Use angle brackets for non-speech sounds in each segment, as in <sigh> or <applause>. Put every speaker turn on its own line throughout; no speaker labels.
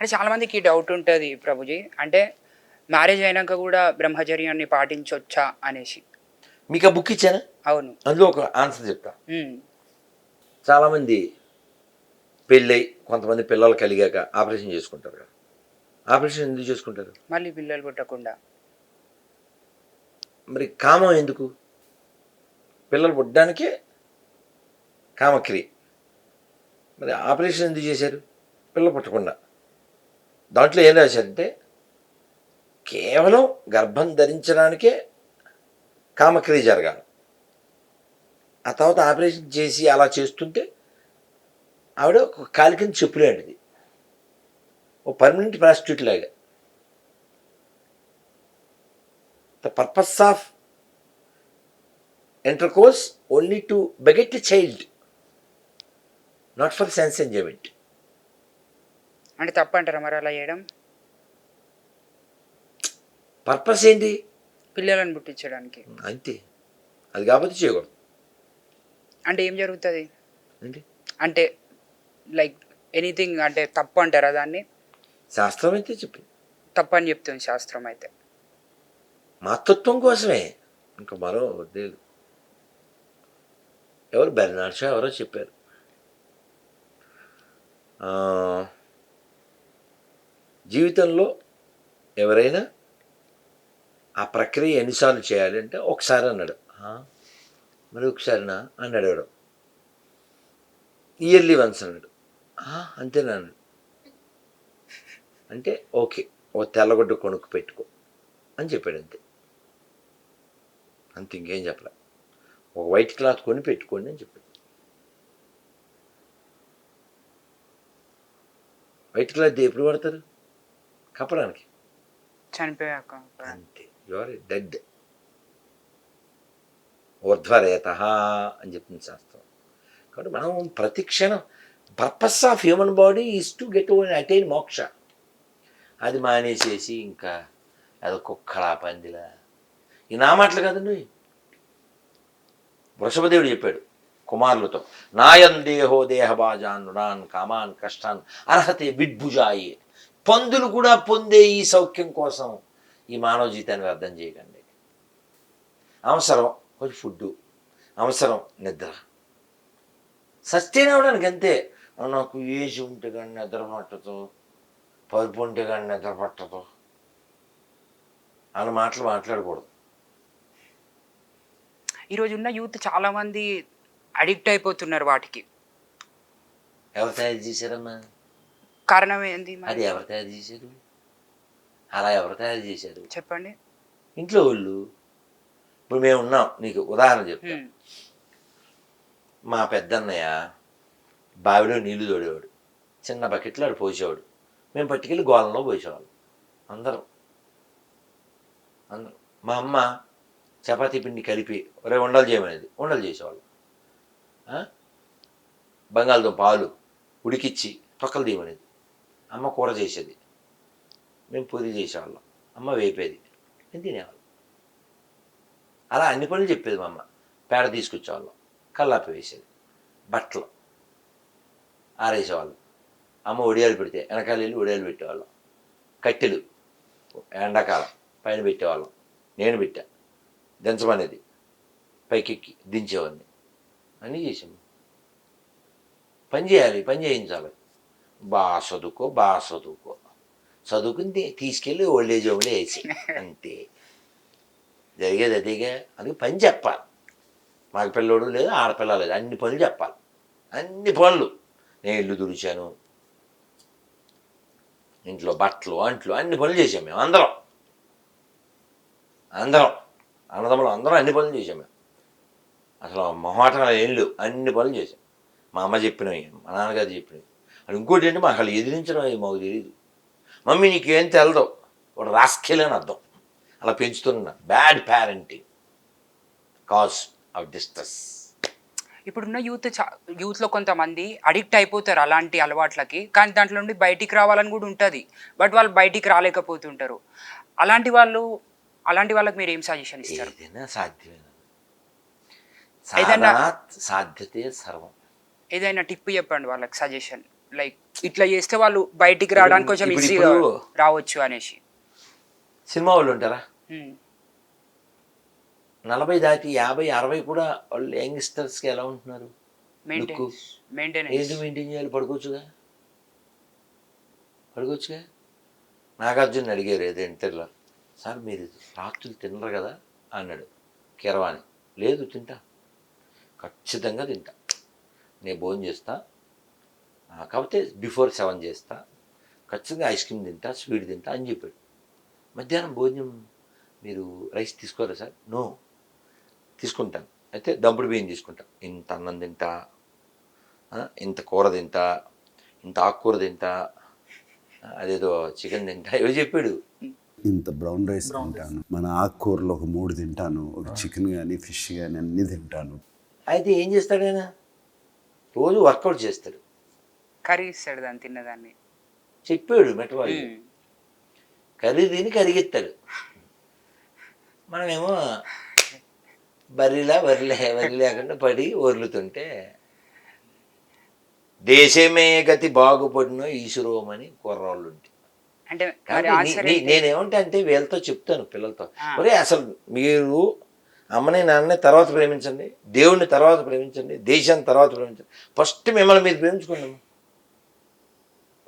అంటే చాలా మందికి డౌట్ ఉంటుంది ప్రభుజీ. అంటే మ్యారేజ్ అయినాక కూడా బ్రహ్మచర్యాన్ని పాటించవచ్చా అనేసి.
మీకు ఆ బుక్ ఇచ్చానా?
అవును.
అందులో ఒక ఆన్సర్ చెప్తా. చాలామంది పెళ్ళై కొంతమంది పిల్లలు కలిగాక ఆపరేషన్ చేసుకుంటారు కదా. ఆపరేషన్ ఎందుకు చేసుకుంటారు?
మళ్ళీ పిల్లలు పుట్టకుండా.
మరి కామం ఎందుకు? పిల్లలు పుట్టడానికే కామక్రియ. మరి ఆపరేషన్ ఎందుకు చేశారు? పిల్లలు పుట్టకుండా. దాంట్లో ఏం రాశారంటే కేవలం గర్భం ధరించడానికే కామక్రియ జరగాలి. ఆ తర్వాత ఆపరేషన్ చేసి అలా చేస్తుంటే ఆవిడ ఒక కాలి కింద చెప్పులేంటిది ఓ పర్మనెంట్ ప్రాస్టిట్యూట్ లాగా. The purpose of intercourse only to beget a child not for sense enjoyment
అంటే తప్పంటారా మరి అలా చేయడం?
పర్పస్ ఏంటి?
పిల్లలను పుట్టించడానికి.
అంతే. అది కాకపోతే చేయకూడదు.
అంటే ఏం జరుగుతుంది? అంటే లైక్ ఎనీథింగ్ అంటే తప్పు అంటారా దాన్ని?
శాస్త్రం అయితే చెప్పింది
తప్పు అని చెప్తుంది శాస్త్రం అయితే.
మాతృత్వం కోసమే. ఇంకా మరో లేదు. ఎవరు బెర్నాడ్ షా ఎవరో చెప్పారు. ఆ, జీవితంలో ఎవరైనా ఆ ప్రక్రియ ఎన్నిసార్లు చేయాలి అంటే ఒకసారి అన్నాడు. మరి ఒకసారినా? అన్నాడు ఎవడు. ఇయర్లీ వన్స్ అన్నాడు. అంతేనా? అన్నాడు. అంటే ఓకే ఓ తెల్లగొడ్డ కొనుక్కు పెట్టుకో అని చెప్పాడు అంతే. అంత ఇంకేం చెప్పలే. ఒక వైట్ క్లాత్ కొని పెట్టుకోండి అని చెప్పాడు. వైట్ క్లాత్ ఎప్పుడు పడతారు కప్పడానికి.
చనిపోయాక
అంతే. Your dead. ఊర్ధ్వరేత అని చెప్తుంది శాస్త్రం. కాబట్టి మనం ప్రతి క్షణం purpose of human body is to get attain moksha. అది మానేసేసి ఇంకా అది కుక్కలా పందిలా. ఈ నా మాటలు కదండి వృషభదేవుడు చెప్పాడు కుమారులతో నాయం దేహో దేహబాజాన్ నృణాన్ కామాన్ కష్టాన్ అర్హతే విడ్భుజాయి. పందులు కూడా పొందే ఈ సౌఖ్యం కోసం ఈ మానవ జీవితాన్ని వ్యర్థం చేయకండి. అవసరం కొంచెం ఫుడ్ అవసరం నిద్ర. సస్టైన్ అవ్వడానికి అంతే. నాకు ఏసి ఉంటే కానీ నిద్ర పట్టదు పరుపు ఉంటే కానీ నిద్ర పట్టదు. అన్న మాటలు మాట్లాడకూడదు.
ఈరోజు ఉన్న యూత్ చాలా మంది అడిక్ట్ అయిపోతున్నారు వాటికి.
ఎవరు తయారు చేశారమ్మా?
కారణం ఏంది?
అది ఎవరు తయారు చేశారు? అలా ఎవరు తయారు చేశారు?
చెప్పండి.
ఇంట్లో వాళ్ళు ఇప్పుడు మేము ఉన్నాం నీకు ఉదాహరణ చెప్తా. మా పెద్దన్నయ్య బావిలో నీళ్ళు తోడేవాడు. చిన్న బకెట్లో ఆడు పోసేవాడు. మేము పట్టుకెళ్ళి గోళంలో పోసేవాళ్ళం. అందరం. అందరం. మా అమ్మ చపాతీ పిండి కలిపి ఒరే ఉండలు చేయమనేది. ఉండలు చేసేవాళ్ళం? బంగాళదుంప పాలు ఉడికిచ్చి తొక్కలు తీయమనేది. అమ్మ కూర చేసేది. మేము పూజ చేసేవాళ్ళం. అమ్మ వేపేది. మేము తినేవాళ్ళం. అలా అన్ని పనులు చెప్పేది మా అమ్మ. పేడ తీసుకొచ్చేవాళ్ళం. కల్లాపి వేసేది. బట్టలు ఆరేసేవాళ్ళం. అమ్మ ఒడియాలు పెడితే వెనకాల వెళ్ళి ఒడియాలు పెట్టేవాళ్ళం. కట్టెలు ఎండాకాలం పైన పెట్టేవాళ్ళం. నేను పెట్టా. దించమనేది. పైకెక్కి దించేవాడిని. అన్నీ చేసాము పని చేయాలి. పని చేయించాలి. బాగా చదువుకో బాగా చదువుకో చదువుకుని తీ- తీసుకెళ్ళి ఓల్డేజ్ హోమ్లో వేసి. <laughs> అంతే. జరిగేది అదేగా? అందుకే పని చెప్పాలి. మాకు పిల్లోడు లేదు ఆడపిల్ల లేదు. అన్ని పనులు చెప్పాలి. అన్ని పనులు. నేను ఇల్లు తుడిచాను ఇంట్లో బట్టలు అంట్లు అన్ని పనులు చేసాం మేము. అందరం. అందరం. అన్నదమ్ములు అందరం అన్ని పనులు చేసాం మేము. అసలు మొహమాటం ఏం లేవు. అన్ని పనులు చేసాం మా అమ్మ చెప్పినవి మా నాన్నగారు చెప్పినవి. అది ఇంకోటి ఏంటి మాకు అసలు ఎదిరించడం అది మాకు తెలియదు మమ్మీ నీకేం తెలదు. వాడు రాస్కెల్ అని అర్థం. అలా పెంచుతున్నా bad parenting cause of distress
ఇప్పుడున్న యూత్ యూత్లో కొంతమంది అడిక్ట్ అయిపోతారు అలాంటి అలవాట్లకి. కానీ దాంట్లో నుండి బయటికి రావాలని కూడా ఉంటుంది. బట్ వాళ్ళు బయటికి రాలేకపోతుంటారు. అలాంటి వాళ్ళు అలాంటి వాళ్ళకి మీరు ఏం సజెషన్ ఇస్తారు?
ఏదైనా సాధ్యమే.
ఏదైనా-
సాధ్యతే సర్వం.
ఏదైనా టిప్ చెప్పండి వాళ్ళకి సజెషన్ లైక్ ఇట్లా చేస్తే వాళ్ళు బయటికి రావడానికి కొంచెం
ఇప్పుడు-
ఈజీగా
ఇప్పుడు-
రావచ్చు అనేసి.
సినిమా వాళ్ళు ఉంటారా?
ఉమ్.
నలభై దాటి యాభై అరవై కూడా వాళ్ళు యంగ్స్టర్స్కి ఎలా ఉంటున్నారు?
మెయింటెనెన్స్
మెయింటైన్ చేయాలి పడుకోవచ్చుగా? పడుకోవచ్చుగా? నాగార్జున అడిగారు ఏదో ఇంటర్లో. సార్ మీరు రాత్రులు తినరు కదా? అన్నాడు కిరవాణి. లేదు తింటా. ఖచ్చితంగా తింటా. నేను భోజనం చేస్తా కాకపోతే బిఫోర్ సెవెన్ చేస్తా. ఖచ్చితంగా ఐస్ క్రీమ్ తింటా స్వీట్ తింటా అని చెప్పాడు. మధ్యాహ్నం భోజనం మీరు రైస్ తీసుకోరా సార్? నో తీసుకుంటాను. అయితే దంపుడు బియ్యం తీసుకుంటాం. ఇంత అన్నం తింటా ఇంత కూర తింటా ఇంత ఆకుకూర తింటా అదేదో చికెన్ తింటా ఇవి చెప్పాడు.
ఇంత బ్రౌన్ రైస్ తింటాను. మన ఆకుకూరలో ఒక మూడు తింటాను ఒక చికెన్ కానీ ఫిష్ కానీ అన్నీ తింటాను.
అయితే ఏం చేస్తాడు ఆయన? రోజు వర్కౌట్ చేస్తాడు.
కర్రీ ఇస్తాడు దాన్ని తిన్నదాన్ని.
చెప్పాడు మెటవాళ్ళు
ఉమ్.
కర్రీ తిని కరిగిస్తాడు. మనమేమో బర్రిలా వరిలే వరి లేకుండా పడి ఒర్లుతుంటే దేశమే గతి బాగుపడిన ఈశ్వరోమని కుర్రాళ్ళు
అంటే
నేనేమంటే అంటే వీళ్ళతో చెప్తాను పిల్లలతో. ఒరే అసలు మీరు అమ్మని నాన్నని తర్వాత ప్రేమించండి దేవుణ్ణి తర్వాత ప్రేమించండి దేశాన్ని తర్వాత ప్రేమించండి. ఫస్ట్ మిమ్మల్ని మీరు ప్రేమించుకోండి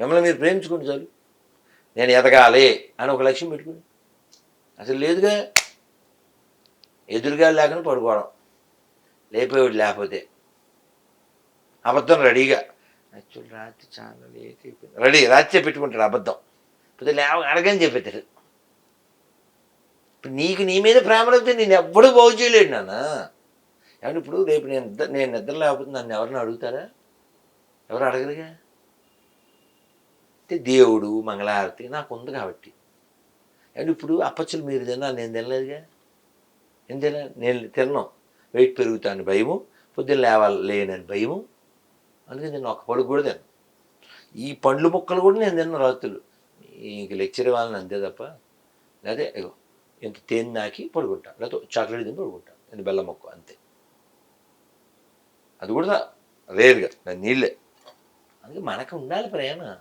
మిమ్మల్ని మీరు ప్రేమించుకోండి చాలు నేను ఎదగాలి అని ఒక లక్ష్యం పెట్టుకుని. అసలు లేదుగా. ఎదురుగా లేకుండా పడుకోవడం. లేపేవాడు లేకపోతే. అబద్ధం రెడీగా. యాక్చువల్ రాత్రి చాలా లేట్ అయిపోయింది. రెడీ రాత్రి పెట్టుకుంటాడు అబద్ధం. ఇప్పుడు లేవ అడగని చెప్పేస్తాడు. ఇప్పుడు నీకు నీ మీద ప్రేమ లేకపోతే నేను ఎవ్వడూ బాగు చేయలేడు నాన్న. ఏమంటే ఇప్పుడు రేపు నేను నిద్ర నేను నిద్ర లేకపోతే నన్ను ఎవరిని అడుగుతారా? ఎవరు అడగరుగా? అంటే దేవుడు మంగళహారతి నాకు ఉంది కాబట్టి. అండ్ ఇప్పుడు అప్పచ్చులు మీరు తిన్నా నేను తినలేదుగా? నేను తిన నేను తిన్నాం. వెయిట్ పెరుగుతాను భయము పొద్దున్న లేవాలి లేనని భయము. అందుకని నేను ఒక పడుకు కూడా తిన్నాను ఈ పండ్లు మొక్కలు కూడా నేను తిన్న రాత్రులు. ఇంక లెక్చర్ వాళ్ళని అంతే తప్ప లేకపోతే ఇగో ఇంత తేనె నాకి పడుకుంటాను లేకపోతే చాక్లెట్ తిని పడుకుంటాను నేను బెల్లం మొక్క అంతే. అది కూడా రేరుగా నీళ్ళే. అందుకే మనకు ఉండాలి ప్రేమ.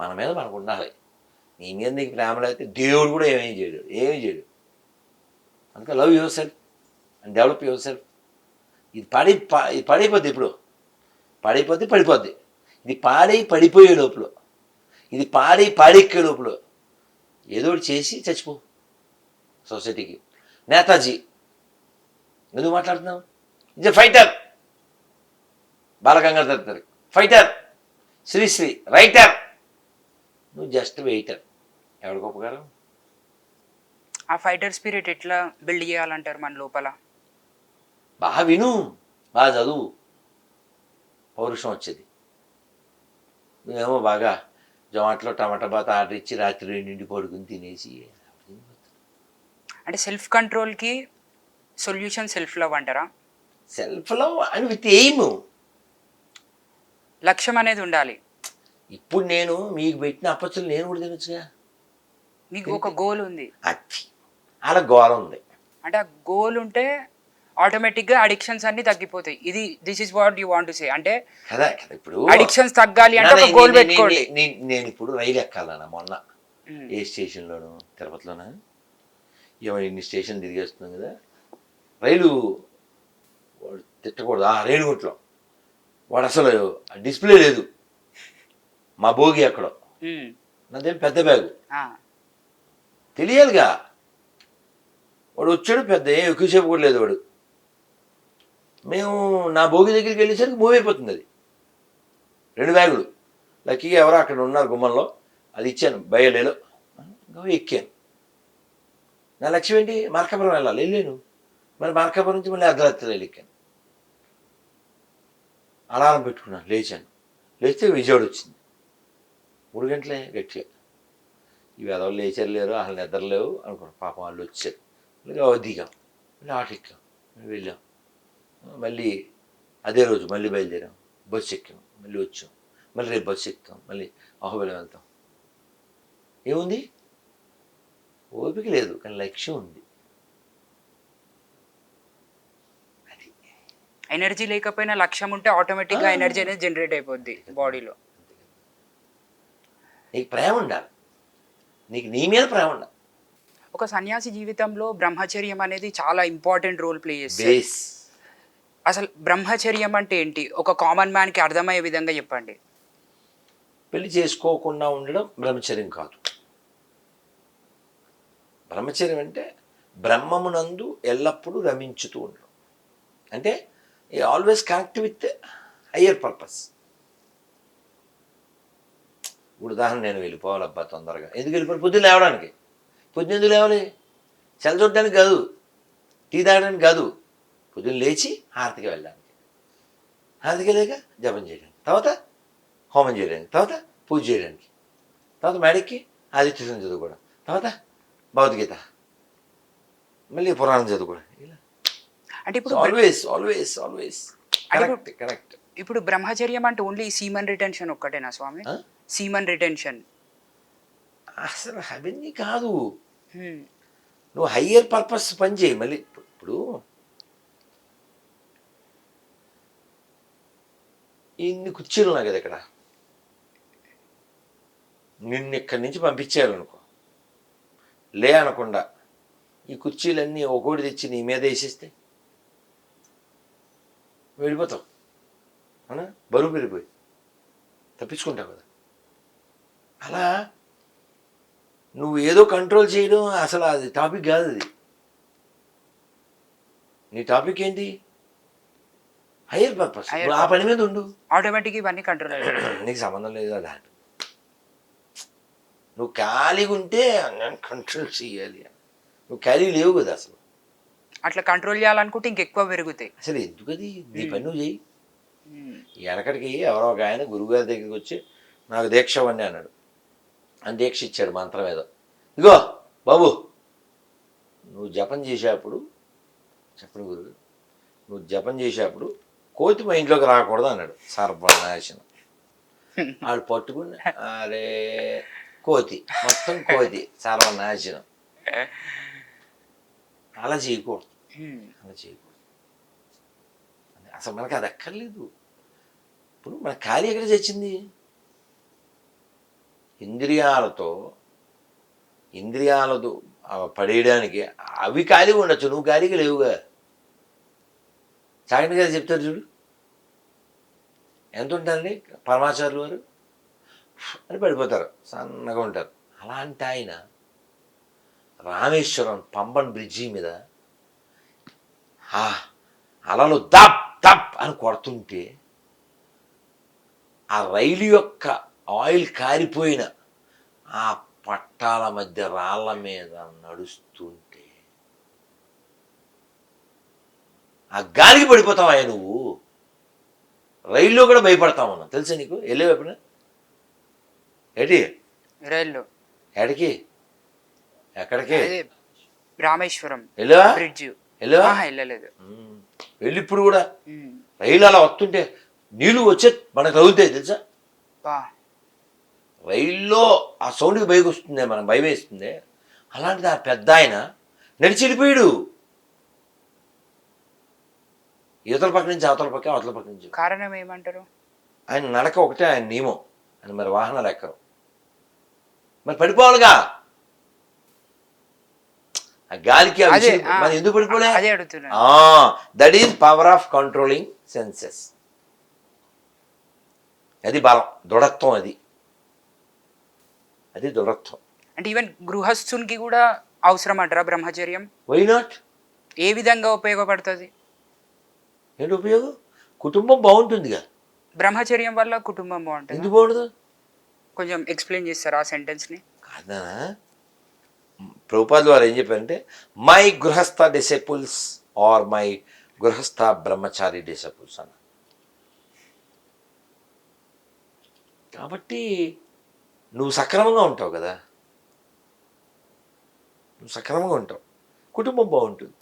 మన మీద మనకు ఉండాలి. నీ మీద నీకు ప్రేమ లేకపోతే దేవుడు కూడా ఏమేం చేయడు ఏమీ చేయడు. అందుకే love yourself and develop yourself ఇది పడి ఇది పడైపోద్ది ఇప్పుడు. పడైపోద్ది పడిపోద్ది. ఇది పాడై పడిపోయే లోపల. ఇది పాడై పాడెక్కే లోపల. ఏదో ఒకటి చేసి చచ్చిపో సొసైటీకి. నేతాజీ ఎందుకు మాట్లాడుతున్నావు? ఇది fighter Balagangadhar Tilak fighter Sri Sri writer నువ్వు జస్ట్ వెయిటర్ ఎవరికి ఉపకారం?
ఆ ఫైటర్ స్పిరిట్ ఎట్లా బిల్డ్ చేయాలంటారు మన లోపల?
బాగా విను బాగా చదువు. పౌరుషం వచ్చేది. నువ్వేమో బాగా జొమాటోలో టమాటా బాత ఆర్డర్ ఇచ్చి రాత్రి నిండి పడుకుని తినేసి
అంటే సెల్ఫ్ కంట్రోల్కి సొల్యూషన్ సెల్ఫ్ లవ్ అంటారా?
సెల్ఫ్ లవ్ అని విత్ ఎయిమ్
లక్ష్యం అనేది ఉండాలి.
ఇప్పుడు నేను మీకు పెట్టిన అప్పచ్చులు నేను కూడా తినొచ్చుగా?
మీకు ఒక గోల్ ఉంది.
అది. అలా గోల ఉంది.
అంటే ఆ గోల్ ఉంటే ఆటోమేటిక్గా అడిక్షన్స్ అన్ని తగ్గిపోతాయి. ఇది this is what you want say అంటే
కదా కదా ఇప్పుడు
అడిక్షన్స్ తగ్గాలి అంటే ఒక గోల్
నే-
పెట్టుకోండి.
నే- నే- నేను ఇప్పుడు రైలు ఎక్కాలన్నా మొన్న. ఏ స్టేషన్లోను తిరుపతిలోనా? ఏమో ఇన్ని స్టేషన్ తిరిగేస్తున్నాం కదా. రైలు వాడు తిట్టకూడదు. ఆ రేణుగుంట్లో వాడు అసలు డిస్ప్లే లేదు. మా భోగి ఎక్కడో. నాదేం పెద్ద బ్యాగు. తెలియాలిగా. వాడు వచ్చాడు పెద్ద ఏం ఎక్కువసేపు కూడా లేదు వాడు. మేము నా భోగి దగ్గరికి వెళ్ళేసరికి మూవ్ అయిపోతుంది అది. రెండు బ్యాగులు. లక్కీగా ఎవరో అక్కడ ఉన్నారు గుమ్మంలో. అది ఇచ్చాను బయలేలో ఎక్కాను. నా లక్ష్యం ఏంటి? మార్కాపురం వెళ్ళాలి. వెళ్ళాను మరి మార్కాపురం నుంచి మళ్ళీ అర్ధరాత్రి రైలు ఎక్కాను. అలారం పెట్టుకున్నాను లేచాను. లేస్తే విజయవాడ వచ్చింది. మూడు గంటలే. గట్టిగా ఇవి ఎదవలు లేచారు లేరు అసలు నిద్ర లేవు అనుకున్నాను పాపం వాళ్ళు వచ్చారు. మళ్ళీ దిగాం. మళ్ళీ ఆటో ఎక్కాం. మళ్ళీ వెళ్ళాం. మళ్ళీ అదే రోజు మళ్ళీ బయలుదేరాం. బస్సు ఎక్కాం. మళ్ళీ వచ్చాం. మళ్ళీ రేపు బస్సు ఎక్కుతాం. మళ్ళీ అహోబిలం వెళ్తాం. ఏముంది? ఓపిక లేదు కానీ లక్ష్యం ఉంది. అది.
ఎనర్జీ లేకపోయినా లక్ష్యం ఉంటే ఆటోమేటిక్గా. ఎనర్జీ అనేది జనరేట్ అయిపోద్ది బాడీలో
నీకు ప్రేమ ఉండాలి. నీకు నీ మీద ప్రేమ ఉండాలి.
ఒక సన్యాసి జీవితంలో బ్రహ్మచర్యం అనేది చాలా ఇంపార్టెంట్ రోల్ ప్లే చేస్తుంది
బేస్
అసలు బ్రహ్మచర్యం అంటే ఏంటి? ఒక కామన్ మ్యాన్కి అర్థమయ్యే విధంగా చెప్పండి.
పెళ్ళి చేసుకోకుండా ఉండడం బ్రహ్మచర్యం కాదు. బ్రహ్మచర్యం అంటే బ్రహ్మమునందు ఎల్లప్పుడూ రమించుతూ ఉండడం. అంటే ఈ always connect with higher purpose ఇప్పుడు ఉదాహరణ నేను వెళ్ళిపోవాలబ్బా తొందరగా. ఎందుకు వెళ్ళిపోవాలి? పొద్దున్న లేవడానికి. పొద్దున్న ఎందుకు లేవాలి? చల్ల చూడడానికి కాదు. టీ తాగడానికి కాదు. పొద్దున్న లేచి హారతికి వెళ్ళడానికి. హారతికి వెళ్ళాక జపం చేయడానికి. తర్వాత హోమం చేయడానికి. తర్వాత పూజ చేయడానికి. తర్వాత మేడకి ఆదిత్యం చదువుకోవడం. తర్వాత భగవద్గీత. మళ్ళీ పురాణం చదువుకోవడం. ఇలా.
అంటే ఇప్పుడు
always always always correct correct
ఇప్పుడు బ్రహ్మచర్యం అంటే ఓన్లీ సీమన్ రిటెన్షన్ ఒక్కటేనా స్వామి? Semen retention?
అసలు అవన్నీ కాదు. నువ్వు హయ్యర్ పర్పస్ పని చేయి మళ్ళీ. ఇప్పుడు ఇన్ని కుర్చీలు ఉన్నాయి కదా ఇక్కడ. నిన్ను ఇక్కడి నుంచి పంపించారనుకో లే అనకుండా ఈ కుర్చీలన్నీ ఒకటి తెచ్చి నీ మీద వేసేస్తే వెళ్ళిపోతావు. అవునా? బరువు పెరిగిపోయి. తప్పించుకుంటావు కదా. అలా నువ్వు ఏదో కంట్రోల్ చేయడం అసలు అది టాపిక్ కాదు అది. నీ టాపిక్ ఏంటి? హయ్యర్ పర్పస్ ఆ పని మీద ఉండు.
ఆటోమేటిక్ ఇవన్నీ కంట్రోల్ <clears throat>
నీకు సంబంధం లేదు అది? దాంట్లో నువ్వు ఖాళీగా ఉంటే నేను కంట్రోల్ చేయాలి. నువ్వు ఖాళీ లేవు కదా అసలు.
అట్లా కంట్రోల్ చేయాలనుకుంటే ఇంకెక్కువ పెరుగుతాయి.
అసలు ఎందుకు అది? నీ పని నువ్వు చేయి
Hmm.
వెనకటికి ఎవరో ఒక ఆయన గురువుగారి దగ్గరికి వచ్చి నాకు దీక్ష అన్నాడు. అని దీక్ష ఇచ్చాడు మంత్రం ఏదో. ఇగో బాబు నువ్వు జపం చేసేప్పుడు చెప్పండి గురువు నువ్వు జపం చేసేప్పుడు కోతి మా ఇంట్లోకి రాకూడదు అన్నాడు సర్వనాశనం. <laughs> వాళ్ళు పట్టుకుని అరే కోతి మొత్తం కోతి సర్వనాశనం. అలా చేయకూడదు. అలా చేయకూడదు. అసలు మనకు అది అక్కర్లేదు. ఇప్పుడు మన ఖాళీ ఎక్కడ తెచ్చింది? ఇంద్రియాలతో ఇంద్రియాలతో పడేయడానికి అవి ఖాళీగా ఉండొచ్చు. నువ్వు ఖాళీగా లేవుగా. చాగంటి గారు చెప్తారు చూడు. ఎంత ఉంటారండి పరమాచార్యులు వారు? అని పడిపోతారు. సన్నగా ఉంటారు. అలాంటి ఆయన రామేశ్వరం పంబన్ బ్రిడ్జి మీద అలలు దప్ దప్ అని కొడుతుంటే ఆ రైలు యొక్క ఆయిల్ కారిపోయిన ఆ పట్టాల మధ్య రాళ్ళ మీద నడుస్తుంటే ఆ గాలికి పడిపోతావా నువ్వు? రైల్లో కూడా భయపడతావు అన్నా. తెలుసా నీకు? వెళ్ళేవు ఎప్పుడు ఏంటి?
రైల్లో.
ఎక్కడికి? ఎక్కడికి?
రామేశ్వరం
వెళ్ళావా?
బ్రిడ్జ్.
వెళ్ళావా?
వెళ్ళలేదు.
వెళ్ళి ఇప్పుడు కూడా. రైలు అలా వస్తుంటే నీళ్ళు వచ్చే మనకు తగులుతాయి తెలుసా? రైల్లో ఆ సౌండ్కి భయం వస్తుంది మనం భయం వేస్తుంది అలాంటిది ఆ పెద్ద ఆయన నడిచి వెళ్ళిపోయాడు. ఇవతల పక్క నుంచి అవతల పక్క అవతల పక్క నుంచి.
కారణం ఏమంటారు?
ఆయన నడక ఒకటే ఆయన నియమం. ఆయన మరి వాహనాలు ఎక్కరు. మరి పడిపోవాలిగా. ఆ గాలికి మరి ఎందుకు పడిపోలే? That is power of controlling senses అది బలం దృఢత్వం అది. అది దృఢత్వం
అంటే ఈవెన్ గృహస్థునికి కూడా అవసరం అంటారా బ్రహ్మచర్యం?
వై నాట్
ఏ విధంగా ఉపయోగపడుతుంది?
ఏంటి ఉపయోగం? కుటుంబం బాగుంటుందిగా
బ్రహ్మచర్యం వల్ల కుటుంబం బాగుంటుంది?
ఎందుకు బాగుండదు?
కొంచెం ఎక్స్ప్లెయిన్ చేస్తారా ఆ సెంటెన్స్ని?
కాదా? ప్రభుపాదులు వారు ఏం చెప్పారంటే మై గృహస్థ డిసెపుల్స్ ఆర్ మై గృహస్థ బ్రహ్మచారి డిసెపుల్స్ అన్న కాబట్టి నువ్వు సక్రమంగా ఉంటావు కదా. నువ్వు సక్రమంగా ఉంటావు. కుటుంబం బాగుంటుంది.